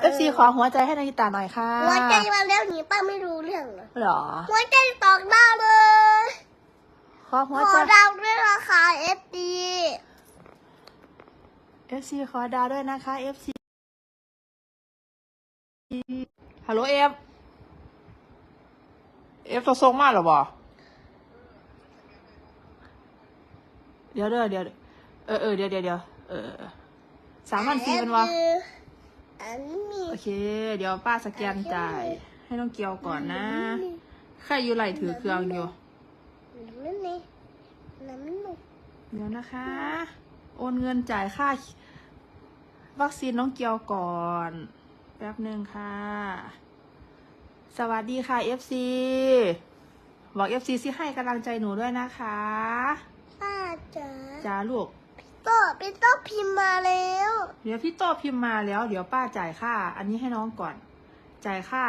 เอฟซีขอหัวใจให้นาริตาหน่อยค่ะหัวใจมาแล้วหนีป้าไม่รู้เรื่องเลยเหรอ หัวใจตอกดาวเลยขอหัวขใจอดาวด้วยราคาเอฟดีเอฟซีขอดาวด้วยนะคะเอฟซีฮัลโหลเอฟเอฟตัวทรงมากหรอบอเดี๋ยวเด้อเดี๋ยวเออเออเดี๋ยวเดี๋ยวเดี๋ยวเออเออสามพันสี่เป็นวะ อันนี้มีโอเค เดี๋ยวป้าสแกนจ่าย ให้น้องเกียวก่อนนะใครอยู่ไหลถือเครื่องอยู่นั่นนี่น้ำหนุกเดี๋ยวนะคะ โอนเงินจ่ายค่า วัคซีนน้องเกียวก่อน แป๊บหนึ่งค่ะ สวัสดีค่ะ FC บอก FC สิให้กำลังใจหนูด้วยนะคะป้าจ๋าจ้าลูกโต้เป็นโต้พิมพ์มาแล้ว เดี๋ยวพี่โตพิมพ์มาแล้ว เดี๋ยวป้าจ่ายค่า อันนี้ให้น้องก่อน จ่ายค่า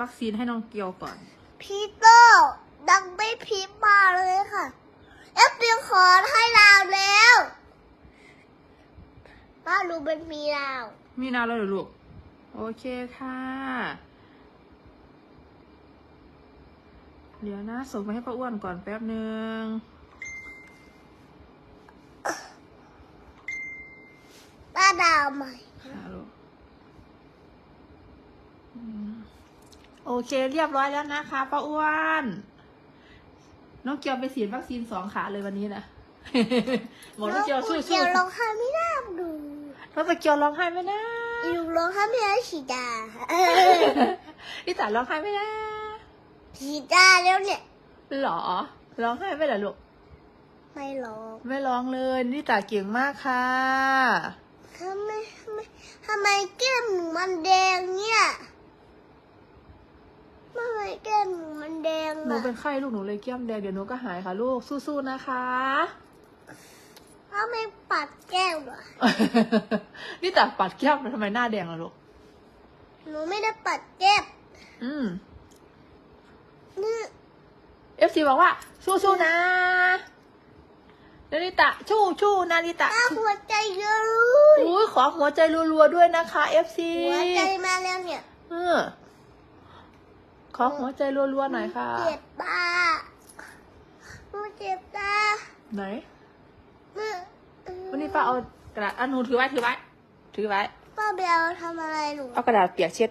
วัคซีนให้น้องเกียวก่อน พี่โต้ดังไม่พิมพ์มาเลยค่ะเอฟดีขอให้ลาวแล้วป้ารู้เป็นมีลาว มีนาแล้วเหรอลูก โอเคค่ะ เดี๋ยวนะ ส่งไปให้ป้าอ้วนก่อนแป๊บหนึ่ง ป้าดาว ใหม่ค่ะลูกอืมโอเคเรียบร้อยแล้วนะคะป้าอ้วน น้องเกียวไปฉีดวัคซีนสองขาเลยวันนี้นะบอกน้องเกียวสู้เกียวๆร้องไห้ไม่ได้ดูน้องเกียวร้องไห้ไหมนะอีลูกร้องไห้ไม่ได้ฉีดาพี่จ๋าร้องไห้ไหมนะฉีดาแล้วเนี่ยหรอร้องไห้ไหมล่ะลูกไม่ร้อง ไม่ร้องเลยนี่ตาเก่งมากค่ะ ทำไมทำไมทำไมแก้มหนูมันแดงเนี่ยทำไมแก้มหนูมันแดงหนูอะเป็นไข้ลูกหนูเลยเกี้ยมแดงเดี๋ยวหนูก็หายค่ะลูกสู้ๆนะคะ ทำไมปัดแก้มอะนี่ตาปัดแก้มทำไมหน้าแดงล่ะลูกหนูไม่ได้ปัดแก้มอืม นี่ เอฟซีบอกว่าสู้ๆนะ นาริตะชู้ชู้นาริตะตาหัวใจเยอะเลยอุ้ยขอหัวใจรัวๆด้วยนะคะเอฟซีหัวใจมาแล้วเนี่ยเออขอหัวใจรัวๆหน่อยค่ะเจ็บตาหนูเจ็บตาไหนอืมวันนี้ป้าเอากระดาษอะหนูถือไว้ถือไว้ ถือไว้ป้าเบลทำอะไรหนูเอากระดาษเปียกเช็ด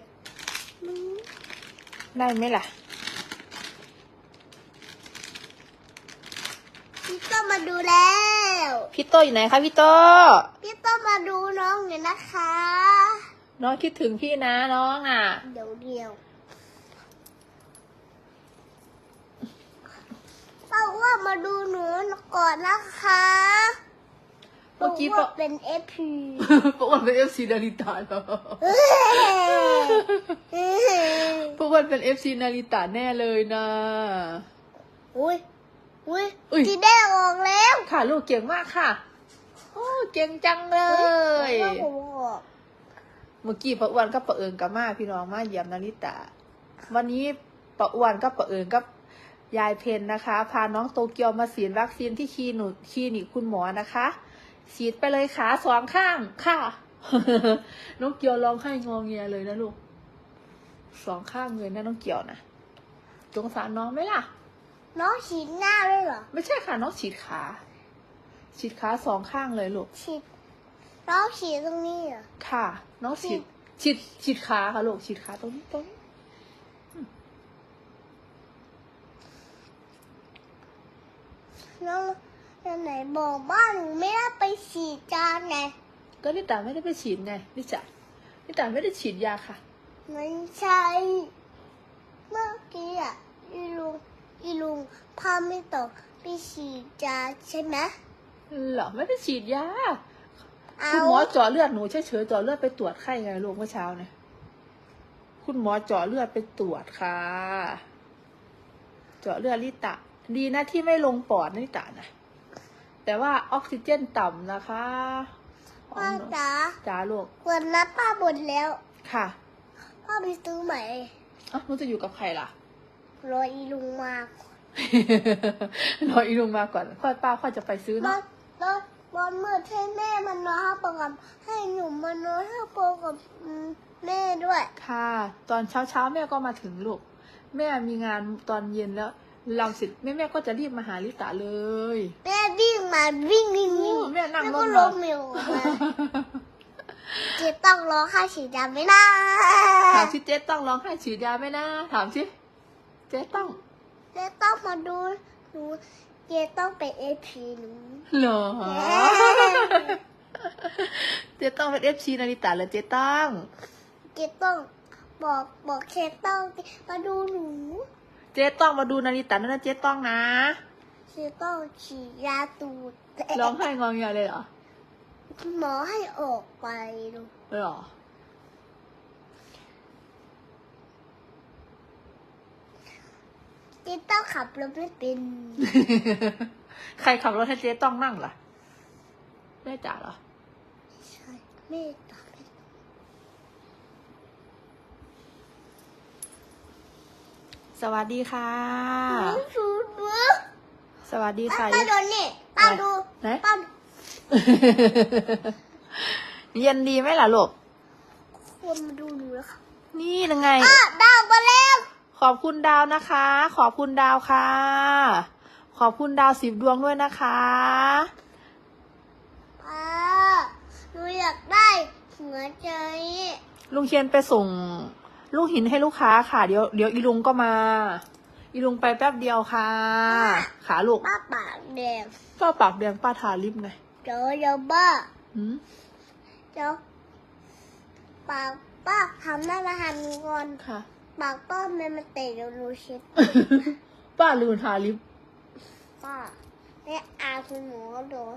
ได้ไหมล่ะ พี่ต้องมาดูแล้ว พี่โตอยู่ไหนคะพี่โต พี่ต้องมาดูน้องเนี่ยนะคะ น้องคิดถึงพี่นะน้องอะ เดี๋ยวเดียวป้าว่ามาดูหนูก่อนนะคะเมื่อกี้ป้าปะว่าเป็นเอฟพีปะอ้วนเป็นเอฟซีนาริตาเหรอปะอ้วนเป็นเอฟซีนาริตาแน่เลยนะอุ้ย อุ้ยอุ๊ยสีแดงออกแล้วค่ะ ลูกเก่งมากค่ะ โอ้เก่งจังเลยฮ้ผมออกเมื่อกี้ปะอ้วนกับปะเอิญกับมาพี่น้องมาเยี่ยมนาริตาวันนี้ปะอ้วนกับปะเอิญกับยายเพนนะคะ พาน้องโตเกียวมาฉีดวัคซีนที่คลินิกคลินิกคุณหมอนะคะฉีดไปเลยขาสองข้างค่ะ น้องเกียวร้องไห้งอเงียเลยนะลูกสองข้างเลยนะน้องเกียวนะสงสารน้องไหมล่ะ น้องฉีดหน้าด้วยเหรอ ไม่ใช่ค่ะน้องฉีดขา ฉีดขาสองข้างเลยลูก ฉีดน้องฉีดตรงนี้เหรอ ค่ะ น้องฉีด ฉีด ฉีดขาค่ะลูก ฉีดขาตรงนี้ตรงนี้น้องแล้วไหนบอกบ้านหนูไม่ได้ไปฉีดจานไง ก็นิตาไม่ได้ไปฉีดไงนิจ่านิตาไม่ได้ฉีดยาค่ะ ไม่ใช่ เมื่อกี้อะอีลุ งอีลุงพาไม่ตกไปฉีดจานใช่ไหมเหรอไม่ได้ฉีดยาเอาคุณหมอเจาะเลือดหนูเฉยๆเจาะเลือดไปตรวจไข้ไงลูกเมื่อเช้าเนี่ยคุณหมอเจาะเลือดไปตรวจค่ะ เจาะเลือดลิตะ ดีนะที่ไม่ลงปอดนะลิตะนะแต่ว่าออกซิเจนต่ำนะคะป้าจ๋าจ้าลูกวันนั้นป้าบ่นแล้วค่ะป้าไปซื้อใหม่เอ้าหนูจะอยู่กับใครล่ะ รออีลุงมารออีลุงมาก่อนค่อยป้าค่อยจะไปซื้อรอเนาะรอบอลมืดให้แม่มันนอนห้าโปรกับให้หนูมานอนห้าโปรกับอืมแม่ด้วย ค่ะ ตอนเช้าเช้าๆแม่ก็มาถึงลูก แม่มีงานตอนเย็นแล้ว เราเสร็จแม่แม่ก็จะรีบมาหาลิตาเลย แม่วิ่งมาวิ่งวิ่งวิ่งโอ้แม่นั่งแล้วก็รถมาล้มอยู่มาเจะต้องร้องไห้ฉีดยาไม่ได้ถามชิเจ๊ต้องร้องไห้ฉีดยาไหมนะ ถามชิ เจ๊ต้อง เจะต้องมาดูหนูเจะต้องเป็นเอพีหนู เหรอเจ๊ต้องเป็นเอฟซีนาริตาเลยเจ๊ต้อง เจะต้องบอกบอกเคต้องมาดูหนูเจ๊ต้องมาดูนาริตานะเจ๊ต้องนะ เจะต้องฉีดยาตูดร้องไห้งองเงียเลยเหรอ หมอให้ออกไปดูเหรอ เจะต้องขับรถไม่เป็นใครขับรถให้เจ๊ต้องนั่งล่ะแม่จ๋าเหรอ ใช่ไม่ตอบไม่สวัสดีค่ะรู้สูดเว้ยสวัสดีค่ะป้าโดนนี่ป้าดูไหน ป้าเย็นดีไหมล่ะลูกคนมาดูหนูแล้วค่ะนี่ยังไงอะดาวมาแล้ว ขอบคุณดาวนะคะ ขอบคุณดาวค่ะ ขอบคุณดาวสิบดวงด้วยนะคะป้าหนูอยากได้หัวใจ ลุงเชียนไปส่งลูกหินให้ลูกค้าค่ะ เดี๋ยวเดี๋ยวอีลุงก็มา อีลุงไปแป๊บเดียวค่ะ ขาลูกป้าปากแดงป้าปากแดงป้าทาลิปไงเดี๋ยวเดี๋ยวบ้าหืมเดี๋ยวปากป้าทำหน้ามาหันก่อนค่ะ ปากป้ามันมาเตะเดี๋ยวหนูเช็ดป้าลืมทาลิป ป้าแม่อาคุณหมอโดน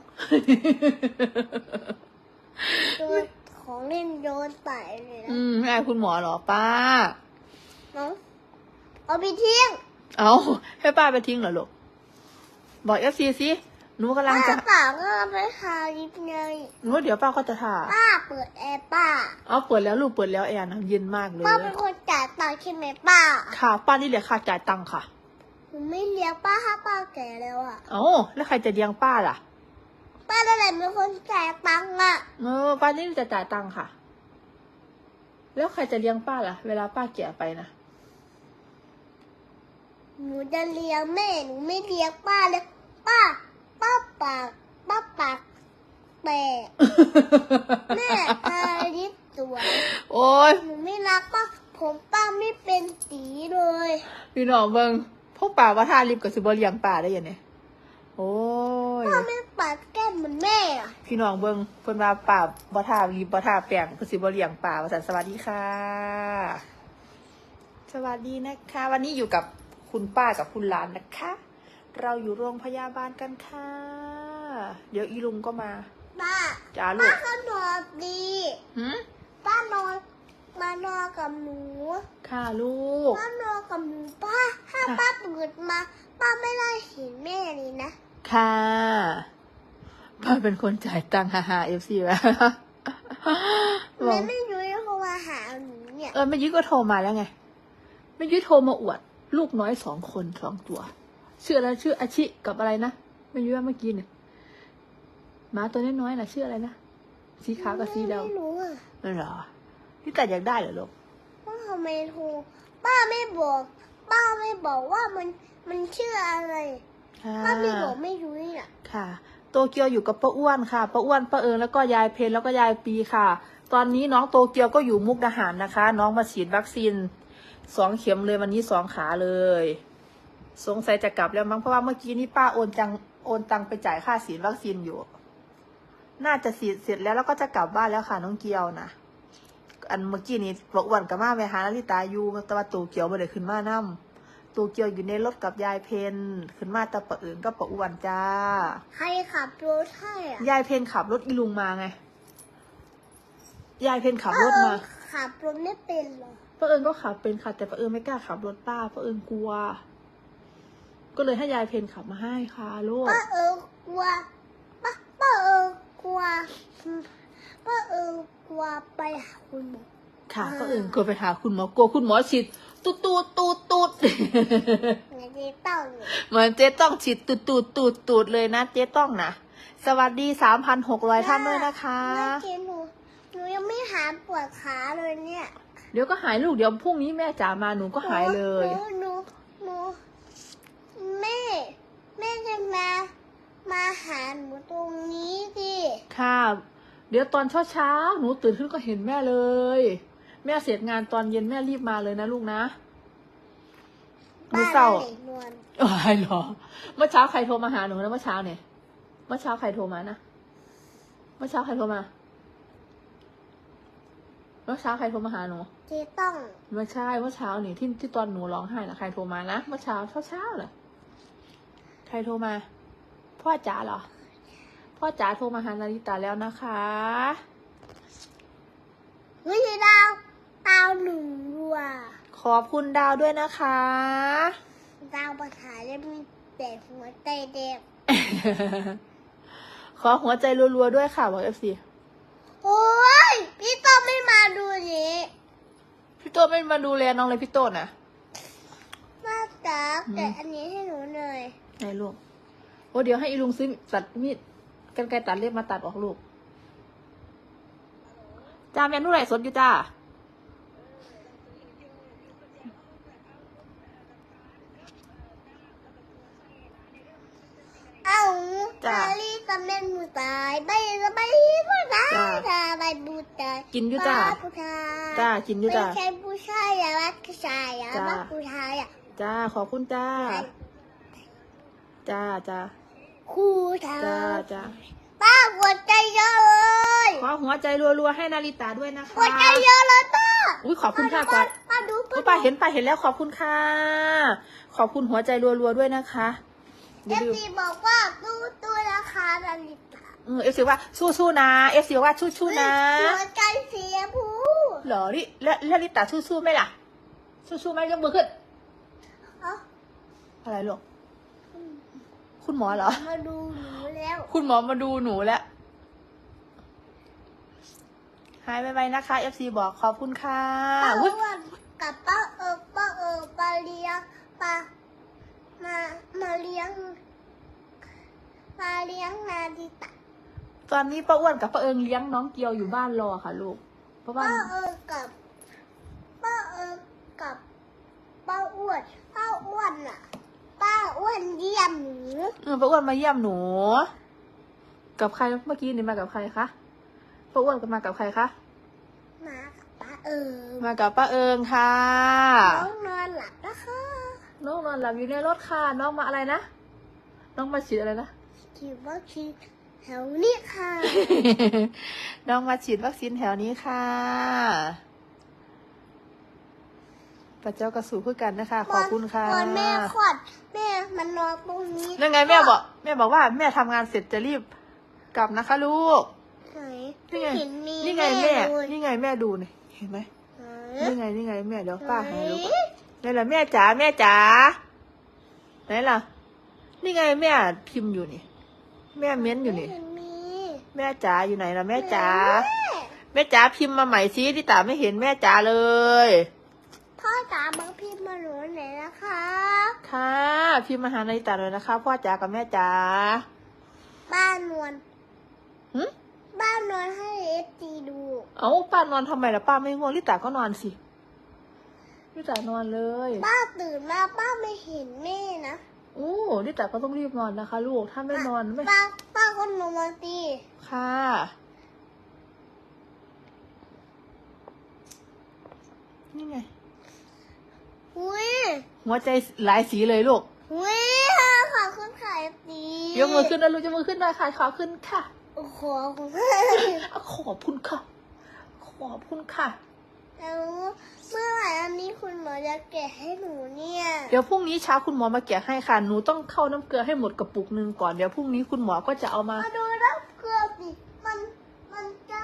โดนของเล่นโดนใส่เลยนะอืมไม่อายคุณหมอเหรอป้าน้องเอาไปทิ้ง เอาให้ป้าไปทิ้งเหรอลูก บอกเอฟซีสิ หนูกำลังจะป้าปากก็เอาไปทาลิปไงหนูเดี๋ยวป้าก็จะทาป้าเปิดแอร์ป้าเอาเปิดแล้วลูกเปิดแล้วแอร์นะเย็นมากเลยป้าเป็นคนจ่ายตังค์ใช่ไหมป้า ค่ะ ป้านี่เหลือค่าจ่ายตังค่ะหนูไม่เลี้ยงป้าถ้าป้าแก่แล้วอะเอ้าแล้วใครจะเลี้ยงป้าล่ะ ป้าได้ไหนเป็นคนจ่ายตังค์อะเออป้านี่จะจ่ายตังค่ะ แล้วใครจะเลี้ยงป้าล่ะ เวลาป้าแก่ไปนะหนูจะเลี้ยงแม่หนูไม่เลี้ยงป้าเลยป้า ป้าปากป้าปากแตกแม่ตาลิปสวยโอ้ยหนูไม่รักป้าผมป้าไม่เป็นสีเลยพี่น้องเบิงพวกป่าว่าทาลิปกับสิบเลี้ยงป้าได้ยังไงโอ้ยป้าไม่ปัดแก้มเหมือนแม่อะพี่น้องเบิงเพิ่นว่าป่าบ่ทาลิปบ่ทาแป้งเพิ่นสิบ่เลี้ยงป่าว่าซั่นสวัสดีค่ะ สวัสดีนะคะ วันนี้อยู่กับคุณป้ากับคุณหลานนะคะ เราอยู่โรงพยาบาลกันค่ะ เดี๋ยวอีลุงก็มาป้าจ้าลูป้ากก็นอนดีหืมป้านอนมานอนกับหนูค่ะลูก ป้านอนกับหนูป้าถ้าค่ะ ป้าตื่นมา ป้าไม่ได้เห็นแม่เลยนะค่ะป้าเป็นคนจ่ายตังค์ฮ่าฮ่าเอฟซีวะแม่ไม่รู้จะโทรมาหาหนูเนี่ยเออแม่ยุ้ยก็โทรมาแล้วไงแม่ยุ้ยโทรมาอวด ลูกน้อยสองคนสองตัว ชื่ออะไรชื่ออาชิกับอะไรนะแม่ยุ้ยว่าเมื่อกี้เนี่ยหมาตัวน้อยๆน่ะชื่ออะไรนะสีขาวกับสีดไม่รู้อะำนั่นเหรอพี่แต่อยากได้เหรอลูกว่าทำไมโทรป้าไม่บอก ป้าไม่บอกว่ามันมันชื่ออะไรค่ะป้าไม่บอกไม่รู้นี่น่ะค่ะโตเกียวอยู่กับป้าอ้วนค่ะป้าอ้วนป้าเอิญแล้วก็ยายเพนแล้วก็ยายปีค่ะ ตอนนี้น้องโตเกียวก็อยู่มุกดาหารนะคะ น้องมาฉีดวัคซีนสองเข็มเลยวันนี้สองขาเลย สงสัยจะกลับแล้วมั้งเพราะว่าเมื่อกี้นี่ป้าโอนจังโอนตังไปจ่ายค่าฉีดวัคซีนอยู่ น่าจะฉีดเสร็จแล้วแล้วก็จะกลับบ้านแล้วค่ะน้องเกียวนะอันเมื่อกี้นี้บอกอ้วนกับมาไปหานาริตาอยู่แต่ว่าโตเกียวไม่ได้ขึ้นมานํโตเกียวอยู่ในรถกับยายเพนขึ้นมาแต่ปะเอิญก็ปะอ้วนจ้า ใครขับรถให้อะยายเพนขับรถอีลุงมาไง ยายเพนขับรถมาป้เอิญขับรถไม่เป็นเหรอป้าเอิญก็ขับเป็นค่ะแต่ป้าเอิญไม่กล้าขับรถป้าป้าเอิญกลัว ก็เลยให้ยายเพนขับมาให้ค่ะลูกป้าเอิญกลัวป้าป้าเอิญกลัวป้าเอิญกลัวไปหาคุณหมอค่ะอ่าป้าเอิญกลัวไปหาคุณหมอกลัวคุณหมอฉีดตูดตูดตูดตูดไงเจ๊ต้องเนี่ยเหมือนเจ๊ต้องฉีดตูดตูดตูดตูดเลยนะเจ๊ต้องนะสวัสดีสามพันหกร้อยท่านด้วยนะคะเมื่อกี้หนูหนูยังไม่หายปวดขาเลยเนี่ย เดี๋ยวก็หายลูกเดี๋ยวพรุ่งนี้แม่จ๋ามาหนูก็หายเลยหนูหนูหนู แม่ แม่จะมา มาหาหนูตรงนี้สิค่ะ เดี๋ยวตอนเช้าเช้าๆหนูตื่นขึ้นก็เห็นแม่เลย แม่เสร็จงานตอนเย็นแม่รีบมาเลยนะลูกนะหนูบ้านเศร้าไหนนวลอะไรหรอ เมื่อเช้าใครโทรมาหาหนูนะเมื่อเช้าเนี่ย เมื่อเช้าใครโทรมานะ เมื่อเช้าใครโทรมา เมื่อเช้าใครโทรมาหาหนูเจต้องเมื่อใช่เมื่อเช้านี่ที่ที่ตอนหนูร้องไห้นะใครโทรมานะเมื่อเช้าเช้าเช้าๆเลย ใครโทรมา พ่อจ๋าเหรอ พ่อจ๋าโทรมาหานาริตาแล้วนะคะเฮ้ยดาวดาวหนึ่งรัวขอบคุณดาวด้วยนะคะ ดาวประหารจะมีแต่หัวใจเด็กขอหัวใจรัวๆด้วยค่ะบอกเอฟซีโอ้ยพี่ต้องไม่มาดูนี้พี่โต้ไม่มาดูแลน้องเลยพี่โต้นะมาจักอืมแต่อันนี้ให้หนูหน่อย ไหนลูก โอ้เดี๋ยวให้อีลุงซื้อตัดมีดกันไกรตัดเล็บมาตัดออกลูก จ้าแม่นุ่ไหลฟ์สดอยู่จ้า เอ้าจ้ะตาลีตะเม็นมือตายใบละใบผู้ชายจ้ะตาใบบูตายกินอยู่จ้า บ้ผู้ชายจ้ากินอยู่จ้าไม่ใช่ผู้ชายอย่ารักผู้ชายอย่าจ้ะ รักผู้ชายอะจ้าขอบคุณจ้า จ้าจ้าคู่ชายจ้าจ้าป้าหัวใจเยอะเลยขอหัวใจรัวๆให้นาริตาด้วยนะคะหัวใจเยอะเลยป้าอุ้ยขอบคุณค่ะก่อนป้าดูอุ๊ยป้าเห็นป้าเห็นแล้วขอบคุณค่ะ ขอบคุณหัวใจรัวๆด้วยนะคะอเอย่าฟลืมซีบอกว่าตู้ตู้ราคานาฬิกาเออฟซีว่าสู้ๆนะเอฟซีว่าสู้ๆนะหัวใจเสียผู้เหรอนี่แล้วแล้วลิตาสู้ๆไหมล่ะ สู้ๆไหมยกมือขึ้นเอ้าอะไรลูก คุณหมอเหรอ มาดูหนูแล้วคุณหมอมาดูหนูแล้วหายไปๆนะคะ FC บอกขอบคุณค่ะป้าอุ๊ยอ้วนกับป้าเอิบป้าเอิบปาเลี้ยงปลามามาเลี้ยงมาเลี้ยงนาดิตะตอนนี้ป้าอ้วนกับป้าเอิงเลี้ยงน้องเกียวอยู่บ้านรอค่ะลูก เพราะว่าป้าเอิบกับป้าเอิบกับป้าอ้วนป้าอ้วนอะ ป้าอ้วนเยี่ยมหนูเออป้าอ้วนมาเยี่ยมหนู กับใครเมื่อกี้นี่มากับใครคะป้าอ้วนก็มากับใครคะมากับป้าเอิบมากับป้าเอิงค่ะน้องนอนหลับนะคะน้องนอนหลับอยู่ในรถค่ะน้องมาอะไรนะน้องมาฉีดอะไรนะคิดว่าคิดแถวนี้ค่ะ น้องมาฉีดวัคซีนแถวนี้ค่ะ ปัจเจ้ากระสูคือกันนะคะ ขอบคุณค่ะ ตอนแม่คลอดแม่มันนอนตรงนี้นั่นไงแม่บอก แม่บอกว่าแม่ทำงานเสร็จจะรีบกลับนะคะลูกไหนนี่ไงเห็นมีนี่ไงแม่เลยนี่ไงแม่ดูนี่เห็นไหมไหนนี่ไงนี่ไงแม่เดี๋ยวป้าให้ลูกไหนนี่แหละแม่จ๋าแม่จ๋าไหนล่ะ นี่ไงแม่พิมพ์อยู่นี่ แม่เม้นอยู่นี่ไม่เห็นมีแม่จ๋าอยู่ไหนล่ะแม่จ๋าแม่แม่จ๋าพิมพ์มาใหม่ซิที่ตาไม่เห็นแม่จ๋าเลย พ่อจ๋าบังพิมพ์มาหนูไหนอยนะคะค่ะพิมพ์มาหานาฬิตาเลยนะคะ พ่อจ๋ากับแม่จ๋าบ้านนวลหึบ้านนวลให้เอฟจีดูเอ้าป้านอนทำไมล่ะป้าไม่ง่วงลิตาก็นอนสิลิตานอนเลยป้าตื่นมาป้าไม่เห็นแม่นะโอ้ลิตาก็ต้องรีบนอนนะคะ ลูกถ้าไม่นอนไม่ป้าป้าก็นอนมาตีค่ะนี่ไง อุ้ยหัวใจหลายสีเลยลูก อุ้ยขอคุณขายตียกมือขึ้นนะลูกยกมือขึ้นหน่อยค่ะขอบคุณค่ะ โอ้โหของอะขอบคุณค่ะ ขอบคุณค่ะแล้วเมื่อไหร่อันนี้คุณหมอจะแกะให้หนูเนี่ย เดี๋ยวพรุ่งนี้เช้าคุณหมอมาแกะให้ค่ะ หนูต้องเข้าน้ำเกลือให้หมดกระปุกหนึ่งก่อน เดี๋ยวพรุ่งนี้คุณหมอก็จะเอามามาดูน้ำเกลือสิมันมันจะ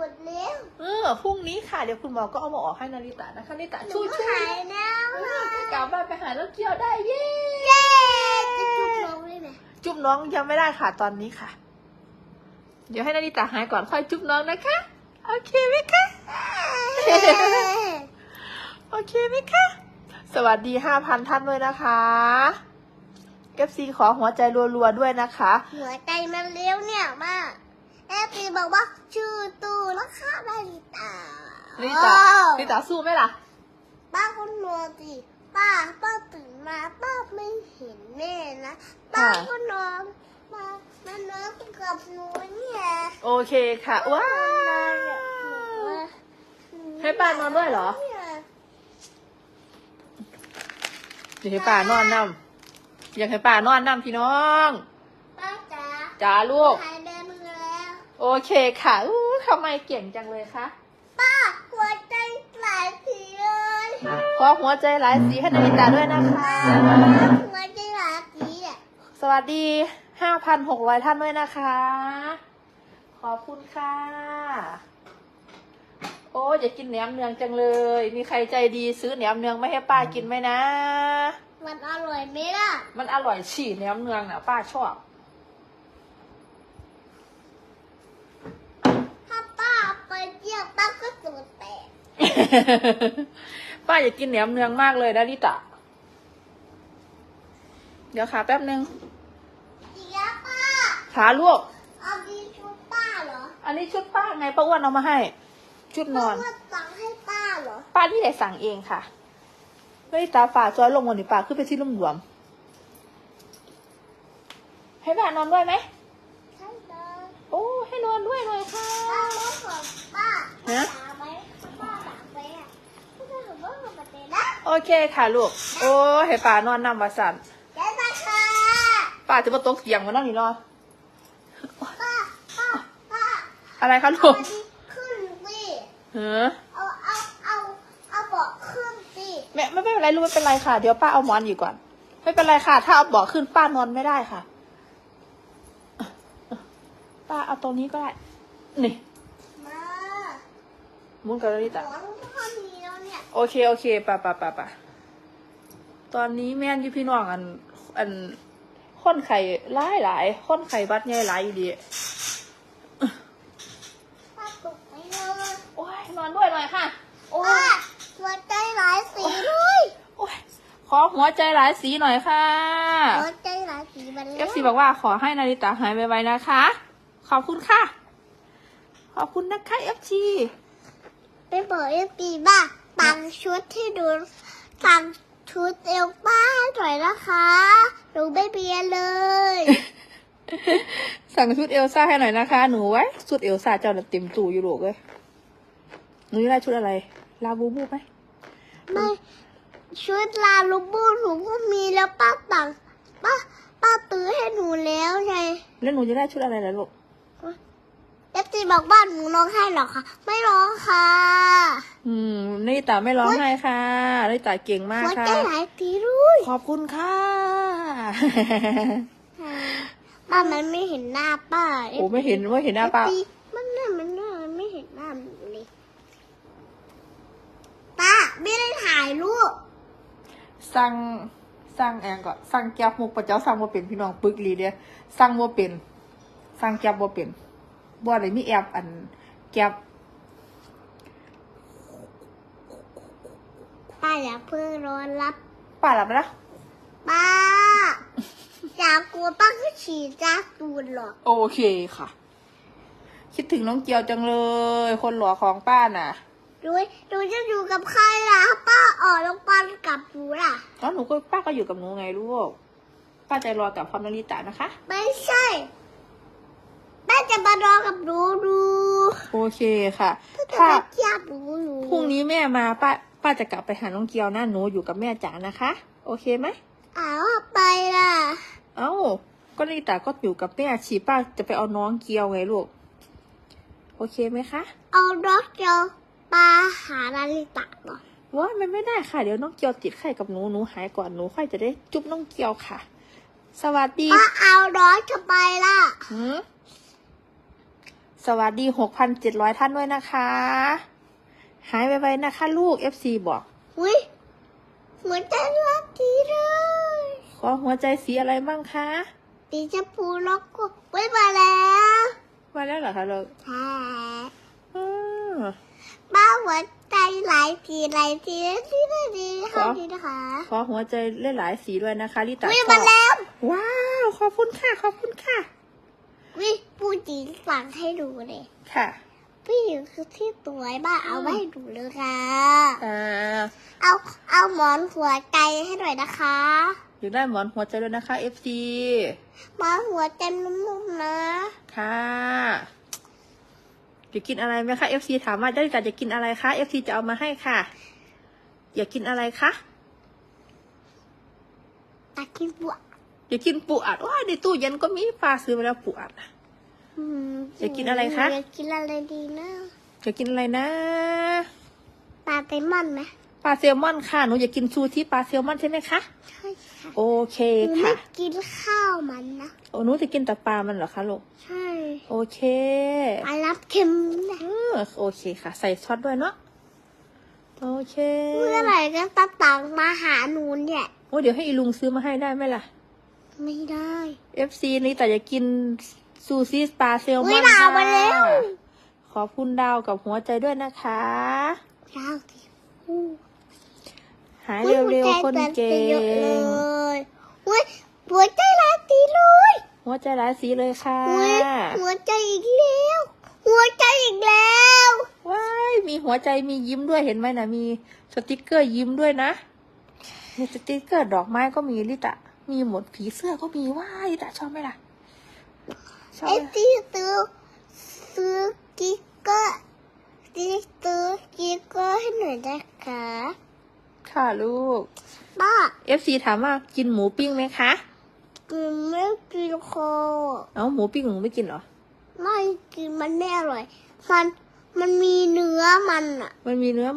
มันจะบดแล้วเออพรุ่งนี้ค่ะเดี๋ยวคุณหมอก็เอามาออกให้นาริตะนะคะนาริตะหนูช่วยช่วหายยแล้วค่ะกลับบ้านไปหาน้องเกียวได้เย้เย้จะจุบลงได้ไหมจุ๊บน้องยังไม่ได้ค่ะตอนนี้ค่ะ เดี๋ยวให้นาริตะหายก่อนค่อยจุ๊บน้องนะคะโอเคไหมคะโอเคไหมคะสวัสดีห้าพันท่านด้วยนะคะ FC ขอหัวใจรัวๆด้วยนะคะ หัวใจมันเลี้ยวเนี่ยมาก แอปปีบอกว่าชื่อตูแล้วค่ะนาริตาลิตาอ้าวลิตาสู้ไหมล่ะ ป้าคนนอนสิป้าป้าตื่นมาป้าไม่เห็นแม่นะป้าค่ะก็นอนมามานอนกับหนูเนี่ยโอเคค่ะว้าวให้ป้านอนด้วยเหรอเดี๋ยวให้ป้านอนนำอยากให้ป้านอนนำพี่น้อง ป้าจ๋าจ้าลูก โอเคค่ะอู้ทำไมเก่งจังเลยคะป้าหัวใจหลายสีเลยขอหัวใจหลายสีให้นาริตาด้วยนะคะหัวใจหลายสีอะสวัสดี5,600ท่านด้วยนะคะ ขอบคุณค่ะ โอ้ยอยากกินแหนมเนืองจังเลย มีใครใจดีซื้อแหนมเนืองไม่ให้ป้ากินไหมนะ มันอร่อยไหมล่ะ มันอร่อยฉี่แหนมเนืองนะป้าชอบ ถ้าป้าไปเที่ ยวป้าก็สูดแตกป้าอยากกินแหนมเนืองมากเลยนะลิตะ เดี๋ยวขาแป๊บนึงเดี๋ยวป้าขาลวก เอาดีชุดป้าเหรออันนี้ชุดป้าไงป้าอ้วนเอามาให้ ชุดนอน ป้าสั่งให้ป้าเหรอป้าที่ไหนสั่งเองค่ะไม่ตาฝ่าจอยลงวันนี้ป้าขึ้นไปที่ลุ่มหลวม ให้ป้านอนด้วยไหมใช่เลย โอ้ให้นอนด้วยเลยค่ะป้ารู้ก่อนป้าฮะด่าไหมป้าด่าไหมอะป้าจะถือว่ามันเป็นนะโอเคค่ะลูก โอ้ให้ป้านอนนำมาสั่นเดี๋ยวนะค่ะป้าจะมาตกเสียงมานอนนี่เนาะป้าป้าป้าอะไรคะเอาลูกอันนี้ขึ้นสิเฮ้อเอาเอาเอาเอาเบาะขึ้นสิไม่ไม่ไม่เป็นไรลูกไม่เป็นไรค่ะ เดี๋ยวป้าเอาหมอนอยู่ก่อน ไม่เป็นไรค่ะ ถ้าเอาเบาะขึ้นป้านอนไม่ได้ค่ะ ป้าเอาตรงนี้ก็ได้ นี่มามุนกับนาริหตะมอนพ่อมีแล้วเนี่ยโอเค โอเคป่ะป่ะป่ะป่ะตอนนี้แม่นอยู่พี่น้องอัน อันค้นไข่หลายหลายค้นไข่บัดใหญ่หลายอยู่ดี ป้าตกไปเลยโอ้ยนอนด้วยหน่อยค่ะ โอ้ยป้าหัวใจหลายสีเลยโอ้ยขอหัวใจหลายสีหน่อยค่ะหัวใจหลายสีมันเอฟซีบอกว่าขอให้นาริตาหายไวๆนะคะ ขอบคุณค่ะ ขอบคุณนะคะเอฟซีไปบอกเอฟปีบ้าตังชุดที่ดูตังชุดเอวป้าหน่อยนะคะหนูไม่เบียนเลย สั่งชุดเอลซ่าให้หน่อยนะคะ หนูไว้ชุดเอลซ่าเจ้าน่ะเต็มตู้อยู่ลูกเลยหนูอยากได้ชุดอะไร ลาบูบูไหมไม่ชุดลาลูบูหนูก็มีแล้วป้าตังป้าป้าตื้อให้หนูแล้วไงแล้วหนูจะได้ชุดอะไรล่ะลูกเอ ฟซีบอกว่าหนูร้องไห้เหรอคะไม่ร้องค่ะอืมนาริตาไม่ร้องไห้ค่ะนาริตาเก่งมากหัวค่ะใจหลายสีด้วยขอบคุณค่ะป้ามันไม่เห็นหน้าป้าโอ้ไม่เห็นว่าเห็นหน้าป้าเอฟซีมันหน้ามันหน้ามันไม่เห็นหน้าหนูเลยป้าไม่ได้ถ่ายรูปสั่งสั่งแองก็สั่งแก๊บหมุกปะเจ้าสั่งบ่เป็นพี่น้องปึกลีเดียสั่งบ่เป็นสั่งแก๊บบ่เป็น บ่ได้มีแอปอันแก๊บป้าอย่าเพิ่งร้อนรับป้าหลับนะป้าอย่ากลัวป้าก็ฉี่จากตูนหรอกโอเคค่ะ คิดถึงน้องเกียวจังเลย คนหล่อของป้าน่ะดูดูจะอยู่กับใครล่ะถ้าป้าออกโรงพยาบาลกับหนูล่ะแล้วหนูก็ป้าก็อยู่กับหนูไงลูกป้าใจรอกับความนาริตะนะคะ ไม่ใช่ แม่จะมานอนกับหนูดูโอเคค่ะ ถ้าจะถ้ามาเทียบหนูหนูพรุ่งนี้แม่มาป้าป้าจะกลับไปหาน้องเกียวนะหนูอยู่กับแม่จ๋านะคะ โอเคไหมอ้าวไปล่ะ เอ้าก็นาริตะก็อยู่กับแม่ชีป้าจะไปเอาน้องเกียวไงลูก โอเคไหมคะ เอาด็อกเจอปลาหานาริตะเหรอว่ามันไม่ได้ค่ะ เดี๋ยวน้องเกียวติดไข้กับหนูหนูหายก่อนหนูค่อยจะได้จุ๊บน้องเกียวค่ะ สวัสดีป้าเอาด็อกจะไปล่ะหืม สวัสดีหกพันเจ็ดร้อยท่านด้วยนะคะ หายไปๆนะคะ ลูก FC บอกอุ้ยเหมือนจะรักทีเลยขอหัวใจสีอะไรบ้างคะตีจะพูแล้วก็ไว้มาแล้วมาแล้วเหรอคะลูกใช่อืมป้าหัวใจหลายทีหลายทีที่ดีดีค่ะดีนะคะขอหัวใจหลายๆสีด้วยนะคะลิตาวิชอมาบแล้วว้าวขอบคุณค่ะขอบคุณค่ะ วิปูจีสั่งให้ดูเลยค่ะ พี่หญิงคือที่สวยมากเอาไว้ให้ดูเลยค่ะ อ่าเอาเอาหมอนหัวใจให้หน่อยนะคะ อยากได้หมอนหัวใจด้วยนะคะ FC หมอนหัวใจนุ่มๆนะค่ะอยากกินอะไรไหมคะ FC ถามว่าได้ลิตาจะกินอะไรคะ FC จะเอามาให้ค่ะ อยากกินอะไรคะ ตากินบัว อยากกินปูอัดว้ายในตู้เย็นก็มีปลาซื้อมาแล้วปูอัดอะอืมอยากกินอะไรคะอยากกินอะไรดีนะอยากกินอะไรนะปลาเตมอนไหมปลาแซลมอนค่ะหนูอยากกินซูชิปลาแซลมอนใช่ไหมคะใช่ค่ะโอเคหนูไม่ค่ะกินข้าวมันนะโอ้หนูจะกินแต่ปลามันเหรอคะลูกใช่โอเคปลารับเค็มนะเออโอเคค่ะ ใส่ซอสด้วยเนาะโอเค เมื่อไหร่ก็ตาตังมาหาหนูเนี่ยโอ้เดี๋ยวให้อีลุงซื้อมาให้ได้ไหมล่ะ ไม่ได้ FC นี่แต่จะกินซูชิปลาแซลมอุ๊อยนดาวมาแล้วค่ะขอบคุณดาวกับหัวใจด้วยนะคะยาวสิอู้หายเร็วๆคนเก่หัวใจเต้นไปเยอะงเลยอุ้ยหัวใจลายตีเลย หัวใจหลายสีเลยค่ะอุ้ยหัวใจอีกแล้ว หัวใจอีกแล้วว้ายมีหัวใจมียิ้มด้วยเห็นไหมนะมีสติกเกอร์ยิ้มด้วยนะมีสติกเกอร์ดอกไม้ก็มีลิตะ มีหมดผีเสื้อก็มีว้ายลิตะชอบไหมล่ะ ชอบไอ้ไหมที่ซื้อซื้อกิ๊กเกอร์ที่ซื้อกิ๊กเกอร์ให้หน่อยนะคะค่ะลูกป้า FC ถามว่ากินหมูปิ้งไหมคะ กินไม่กินโคเอาหมูปิ้งหนูไม่กินเหรอ ไม่กินมันไม่อร่อย มันมันมีเนื้อมันอะมันมีเนื้อมัน